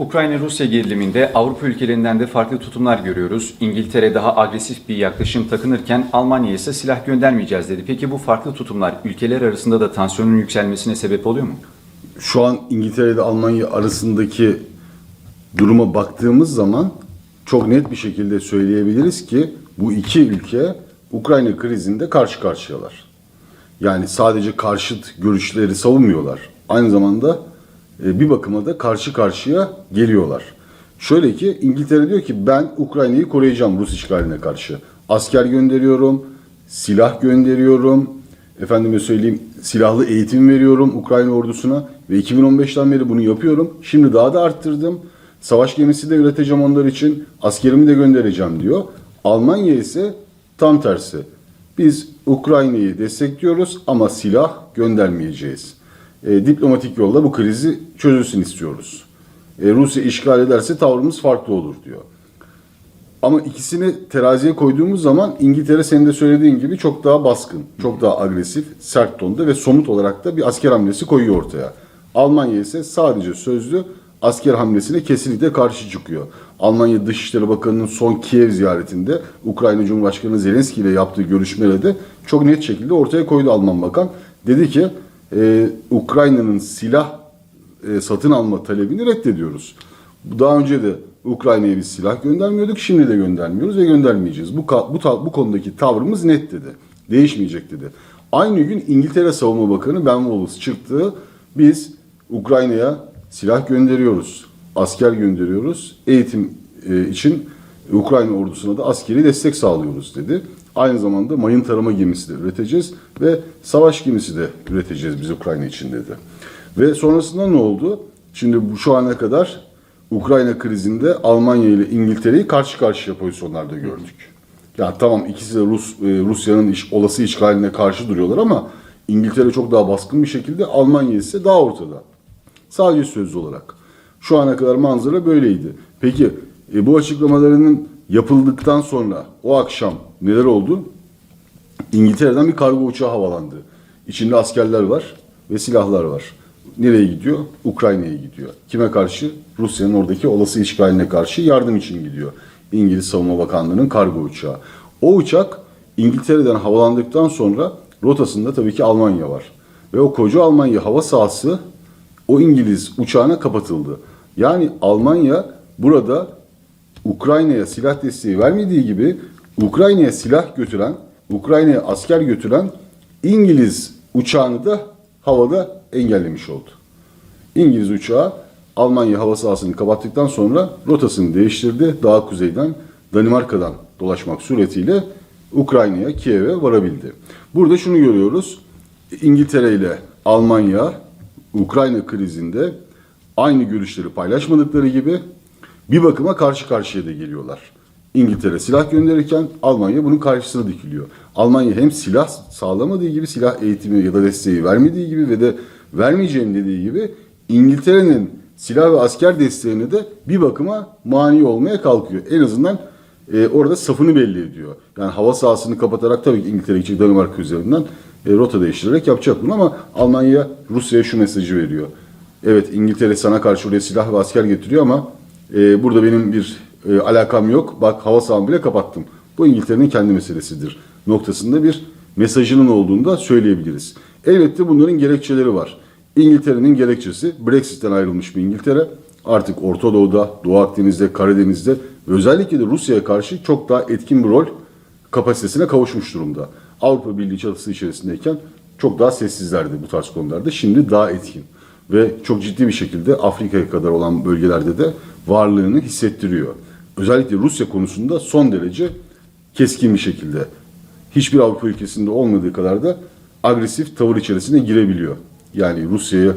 Ukrayna-Rusya geriliminde Avrupa ülkelerinden de farklı tutumlar görüyoruz. İngiltere daha agresif bir yaklaşım takınırken Almanya ise silah göndermeyeceğiz dedi. Peki bu farklı tutumlar ülkeler arasında da tansiyonun yükselmesine sebep oluyor mu? Şu an İngiltere ile Almanya arasındaki duruma baktığımız zaman çok net bir şekilde söyleyebiliriz ki bu iki ülke Ukrayna krizinde karşı karşıyalar. Yani sadece karşıt görüşleri savunmuyorlar. Aynı zamanda bir bakıma da karşı karşıya geliyorlar. Şöyle ki İngiltere diyor ki ben Ukrayna'yı koruyacağım Rus işgaline karşı. Asker gönderiyorum, silah gönderiyorum, efendime söyleyeyim silahlı eğitim veriyorum Ukrayna ordusuna ve 2015'ten beri bunu yapıyorum. Şimdi daha da arttırdım. Savaş gemisi de üreteceğim onlar için, askerimi de göndereceğim diyor. Almanya ise tam tersi. Biz Ukrayna'yı destekliyoruz ama silah göndermeyeceğiz. E, diplomatik yolla bu krizi çözülsün istiyoruz. E, Rusya işgal ederse tavrımız farklı olur diyor. Ama ikisini teraziye koyduğumuz zaman İngiltere senin de söylediğin gibi çok daha baskın, çok daha agresif, sert tonda ve somut olarak da bir asker hamlesi koyuyor ortaya. Almanya ise sadece sözlü asker hamlesine kesinlikle karşı çıkıyor. Almanya Dışişleri Bakanı'nın son Kiev ziyaretinde Ukrayna Cumhurbaşkanı Zelenski ile yaptığı görüşmede de çok net şekilde ortaya koydu Alman bakan. Dedi ki e, Ukrayna'nın silah e, satın alma talebini reddediyoruz. Daha önce de Ukrayna'ya biz silah göndermiyorduk, şimdi de göndermiyoruz ve göndermeyeceğiz. Bu bu, bu konudaki tavrımız net dedi. Değişmeyecek dedi. Aynı gün İngiltere Savunma Bakanı Ben Wallace çıktı. Biz Ukrayna'ya silah gönderiyoruz, asker gönderiyoruz, eğitim e, için Ukrayna ordusuna da askeri destek sağlıyoruz dedi. Aynı zamanda mayın tarama gemisi de üreteceğiz ve savaş gemisi de üreteceğiz biz Ukrayna için dedi. Ve sonrasında ne oldu? Şimdi bu şu ana kadar Ukrayna krizinde Almanya ile İngiltere'yi karşı karşıya pozisyonlarda gördük. Yani tamam ikisi de Rus e, Rusya'nın iş, olası işgaline karşı duruyorlar ama İngiltere çok daha baskın bir şekilde, Almanya ise daha ortada. Sadece sözlü olarak. Şu ana kadar manzara böyleydi. Peki e, bu açıklamalarının yapıldıktan sonra o akşam neler oldu? İngiltere'den bir kargo uçağı havalandı. İçinde askerler var ve silahlar var. Nereye gidiyor? Ukrayna'ya gidiyor. Kime karşı? Rusya'nın oradaki olası işgaline karşı yardım için gidiyor. İngiliz Savunma Bakanlığı'nın kargo uçağı. O uçak İngiltere'den havalandıktan sonra rotasında tabii ki Almanya var. Ve o koca Almanya hava sahası o İngiliz uçağına kapatıldı. Yani Almanya burada Ukrayna'ya silah desteği vermediği gibi Ukrayna'ya silah götüren, Ukrayna'ya asker götüren İngiliz uçağını da havada engellemiş oldu. İngiliz uçağı Almanya hava sahasını kapattıktan sonra rotasını değiştirdi. Daha kuzeyden Danimarka'dan dolaşmak suretiyle Ukrayna'ya, Kiev'e varabildi. Burada şunu görüyoruz. İngiltere ile Almanya Ukrayna krizinde aynı görüşleri paylaşmadıkları gibi bir bakıma karşı karşıya da geliyorlar. İngiltere silah gönderirken Almanya bunun karşısına dikiliyor. Almanya hem silah sağlamadığı gibi silah eğitimi ya da desteği vermediği gibi ve de vermeyeceğim dediği gibi İngiltere'nin silah ve asker desteğine de bir bakıma mani olmaya kalkıyor. En azından e, orada safını belli ediyor. Yani hava sahasını kapatarak tabii ki İngiltere için Danimarka üzerinden e, rota değiştirerek yapacak bunu ama Almanya Rusya'ya şu mesajı veriyor. Evet İngiltere sana karşı oraya silah ve asker getiriyor ama e, burada benim bir e, alakam yok. Bak hava sahamı bile kapattım. Bu İngiltere'nin kendi meselesidir noktasında bir mesajının olduğunu da söyleyebiliriz. Elbette bunların gerekçeleri var. İngiltere'nin gerekçesi Brexit'ten ayrılmış bir İngiltere. Artık Orta Doğu'da, Doğu Akdeniz'de, Karadeniz'de özellikle de Rusya'ya karşı çok daha etkin bir rol kapasitesine kavuşmuş durumda. Avrupa Birliği çatısı içerisindeyken çok daha sessizlerdi bu tarz konularda. Şimdi daha etkin ve çok ciddi bir şekilde Afrika'ya kadar olan bölgelerde de varlığını hissettiriyor. Özellikle Rusya konusunda son derece keskin bir şekilde hiçbir Avrupa ülkesinde olmadığı kadar da agresif tavır içerisine girebiliyor. Yani Rusya'ya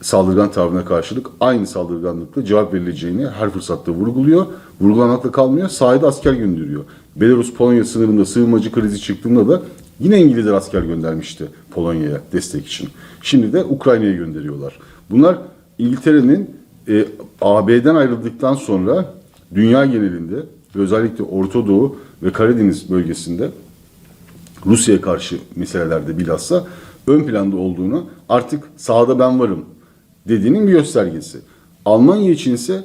saldırgan tavrına karşılık aynı saldırganlıkla cevap verileceğini her fırsatta vurguluyor. Vurgulamakla kalmıyor, sahada asker gönderiyor. Belarus-Polonya sınırında sığınmacı krizi çıktığında da yine İngilizler asker göndermişti Polonya'ya destek için. Şimdi de Ukrayna'ya gönderiyorlar. Bunlar İngiltere'nin e, AB'den ayrıldıktan sonra dünya genelinde özellikle Orta Doğu ve Karadeniz bölgesinde Rusya'ya karşı meselelerde bilhassa ön planda olduğunu artık sahada ben varım dediğinin bir göstergesi. Almanya için ise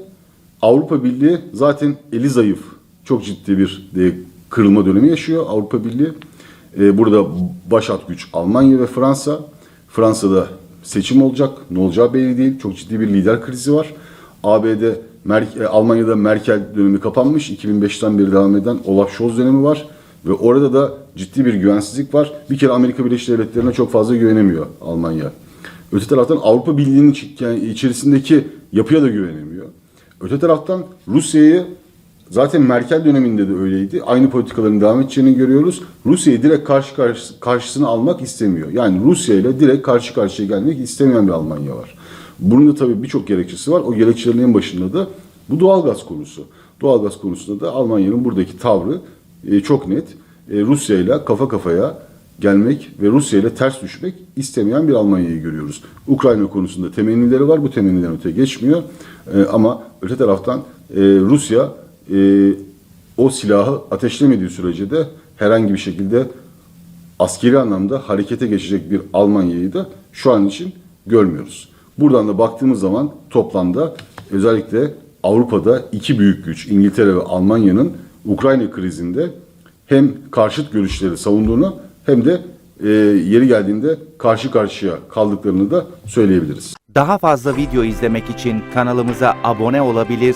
Avrupa Birliği zaten eli zayıf. Çok ciddi bir e, kırılma dönemi yaşıyor Avrupa Birliği. E, burada başat güç Almanya ve Fransa. Fransa'da seçim olacak. Ne olacağı belli değil. Çok ciddi bir lider krizi var. ABD, Mer- e, Almanya'da Merkel dönemi kapanmış. 2005'ten beri devam eden Olaf Scholz dönemi var. Ve orada da ciddi bir güvensizlik var. Bir kere Amerika Birleşik Devletleri'ne çok fazla güvenemiyor Almanya. Öte taraftan Avrupa Birliği'nin içerisindeki yapıya da güvenemiyor. Öte taraftan Rusya'yı zaten Merkel döneminde de öyleydi. Aynı politikaların devam edeceğini görüyoruz. Rusya'yı direkt karşı karşı karşısına almak istemiyor. Yani Rusya ile direkt karşı karşıya gelmek istemeyen bir Almanya var. Bunun da tabii birçok gerekçesi var. O gerekçelerin en başında da bu doğalgaz konusu. Doğalgaz konusunda da Almanya'nın buradaki tavrı e, çok net. E, Rusya ile kafa kafaya gelmek ve Rusya ile ters düşmek istemeyen bir Almanya'yı görüyoruz. Ukrayna konusunda temennileri var. Bu temenniden öte geçmiyor. E, ama öte taraftan e, Rusya e, o silahı ateşlemediği sürece de herhangi bir şekilde askeri anlamda harekete geçecek bir Almanya'yı da şu an için görmüyoruz. Buradan da baktığımız zaman toplamda özellikle Avrupa'da iki büyük güç İngiltere ve Almanya'nın Ukrayna krizinde hem karşıt görüşleri savunduğunu hem de e, yeri geldiğinde karşı karşıya kaldıklarını da söyleyebiliriz. Daha fazla video izlemek için kanalımıza abone olabilir,